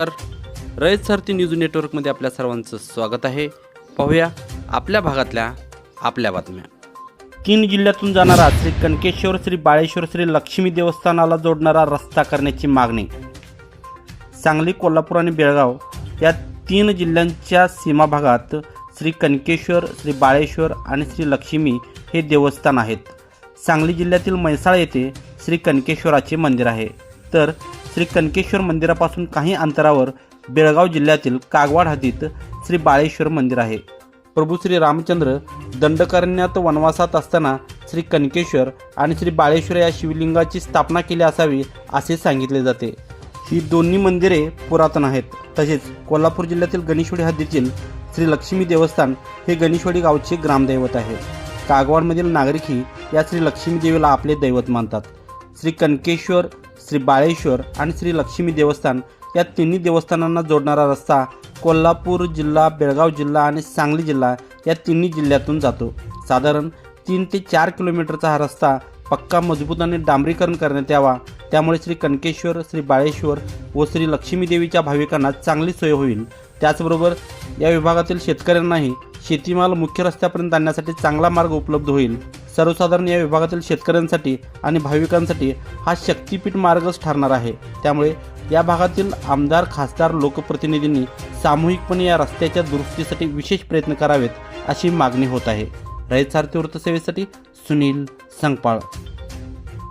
तर रयत सारथी न्यूज नेटवर्कमध्ये आपल्या सर्वांचं स्वागत आहे. पाहूया आपल्या भागातल्या आपल्या बातम्या. तीन जिल्ह्यातून जाणारा श्री कनकेश्वर श्री बाळेश्वर श्री लक्ष्मी देवस्थानाला जोडणारा रस्ता करण्याची मागणी. सांगली कोल्हापूर आणि बेळगाव या तीन जिल्ह्यांच्या सीमा भागात श्री कनकेश्वर श्री बाळेश्वर आणि श्री लक्ष्मी हे देवस्थान आहेत. सांगली जिल्ह्यातील म्हैसाळ येथे श्री कनकेश्वराचे मंदिर आहे. तर श्री कनकेश्वर मंदिरापासून काही अंतरावर बेळगाव जिल्ह्यातील कागवाड हद्दीत श्री बाळेश्वर मंदिर आहे. प्रभू श्री रामचंद्र दंडकारण्यात वनवासात असताना श्री कनकेश्वर आणि श्री बाळेश्वर या शिवलिंगाची स्थापना केली असावी असे सांगितले जाते. ही दोन्ही मंदिरे पुरातन आहेत. तसेच कोल्हापूर जिल्ह्यातील गणेशवाडी हद्दीतील श्री लक्ष्मी देवस्थान हे गणेशवाडी गावचे ग्रामदैवत आहे. कागवाडमधील नागरिकही या श्री लक्ष्मी देवीला आपले दैवत मानतात. श्री कनकेश्वर श्री बाळेश्वर आणि श्री लक्ष्मी देवस्थान या तिन्ही देवस्थानांना जोडणारा रस्ता कोल्हापूर जिल्हा बेळगाव जिल्हा आणि सांगली जिल्हा या तिन्ही जिल्ह्यातून जातो. साधारण तीन ते चार किलोमीटरचा हा रस्ता पक्का मजबूत आणि डांबरीकरण करण्यात यावा. त्यामुळे श्री कनकेश्वर श्री बाळेश्वर व श्री लक्ष्मी देवीच्या भाविकांना चांगली सोय होईल. त्याचबरोबर या विभागातील शेतकऱ्यांनाही शेतीमाल मुख्य रस्त्यापर्यंत आणण्यासाठी चांगला मार्ग उपलब्ध होईल. सर्वसाधारण या विभागातील शेतकऱ्यांसाठी आणि भाविकांसाठी हा शक्तीपीठ मार्गच ठरणार आहे. त्यामुळे या भागातील आमदार खासदार लोकप्रतिनिधींनी सामूहिकपणे या रस्त्याच्या दुरुस्तीसाठी विशेष प्रयत्न करावेत अशी मागणी होत आहे. रयत सारथी वृत्तसेवेसाठी सुनील संगपाळ.